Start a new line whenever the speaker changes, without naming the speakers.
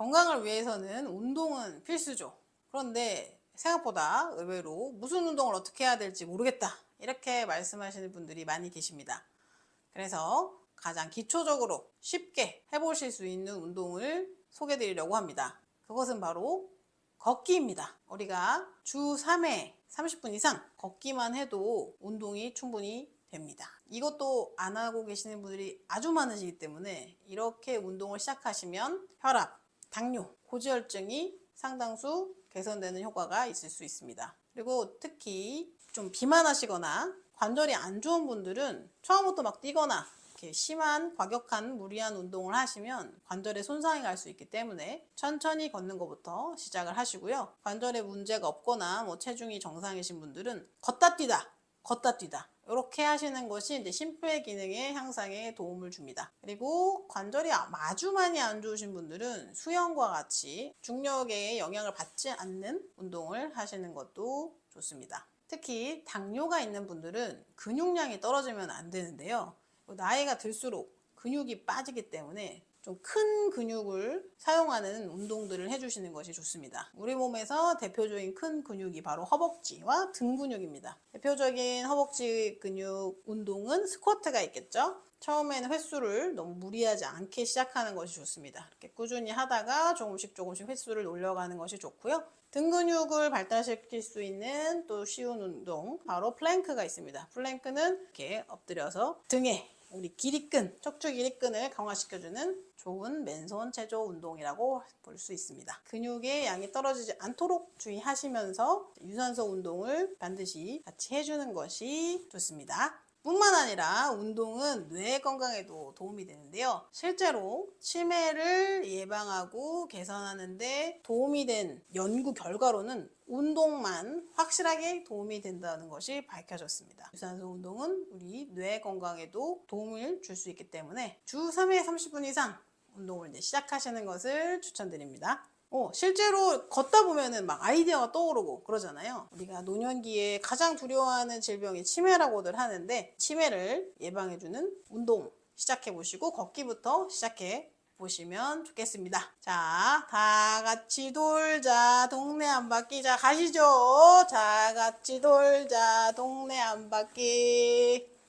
건강을 위해서는 운동은 필수죠. 그런데 생각보다 의외로 무슨 운동을 어떻게 해야 될지 모르겠다. 이렇게 말씀하시는 분들이 많이 계십니다. 그래서 가장 기초적으로 쉽게 해보실 수 있는 운동을 소개해 드리려고 합니다. 그것은 바로 걷기입니다. 우리가 주 3회 30분 이상 걷기만 해도 운동이 충분히 됩니다. 이것도 안 하고 계시는 분들이 아주 많으시기 때문에 이렇게 운동을 시작하시면 혈압, 당뇨, 고지혈증이 상당수 개선되는 효과가 있을 수 있습니다. 그리고 특히 좀 비만하시거나 관절이 안 좋은 분들은 처음부터 막 뛰거나 이렇게 심한 과격한 무리한 운동을 하시면 관절에 손상이 갈 수 있기 때문에 천천히 걷는 것부터 시작을 하시고요. 관절에 문제가 없거나 뭐 체중이 정상이신 분들은 걷다 뛰다, 걷다 뛰다 이렇게 하시는 것이 이제 심폐 기능의 향상에 도움을 줍니다. 그리고 관절이 아주 많이 안 좋으신 분들은 수영과 같이 중력에 영향을 받지 않는 운동을 하시는 것도 좋습니다. 특히 당뇨가 있는 분들은 근육량이 떨어지면 안 되는데요. 나이가 들수록 근육이 빠지기 때문에 좀 큰 근육을 사용하는 운동들을 해주시는 것이 좋습니다. 우리 몸에서 대표적인 큰 근육이 바로 허벅지와 등 근육입니다. 대표적인 허벅지 근육 운동은 스쿼트가 있겠죠. 처음에는 횟수를 너무 무리하지 않게 시작하는 것이 좋습니다. 이렇게 꾸준히 하다가 조금씩 조금씩 횟수를 올려가는 것이 좋고요. 등 근육을 발달시킬 수 있는 또 쉬운 운동 바로 플랭크가 있습니다. 플랭크는 이렇게 엎드려서 등에 우리 기립근, 척추 기립근을 강화시켜주는 좋은 맨손 체조 운동이라고 볼 수 있습니다. 근육의 양이 떨어지지 않도록 주의하시면서 유산소 운동을 반드시 같이 해주는 것이 좋습니다. 뿐만 아니라 운동은 뇌 건강에도 도움이 되는데요. 실제로 치매를 예방하고 개선하는데 도움이 된 연구 결과로는 운동만 확실하게 도움이 된다는 것이 밝혀졌습니다. 유산소 운동은 우리 뇌 건강에도 도움을 줄 수 있기 때문에 주 3회 30분 이상 운동을 이제 시작하시는 것을 추천드립니다. 어, 실제로 걷다 보면은 막 아이디어가 떠오르고 그러잖아요. 우리가 노년기에 가장 두려워하는 질병이 치매라고들 하는데 치매를 예방해주는 운동 시작해 보시고 걷기부터 시작해 보시면 좋겠습니다. 자, 다 같이 돌자. 동네 한 바퀴. 자, 가시죠. 자, 같이 돌자. 동네 한 바퀴.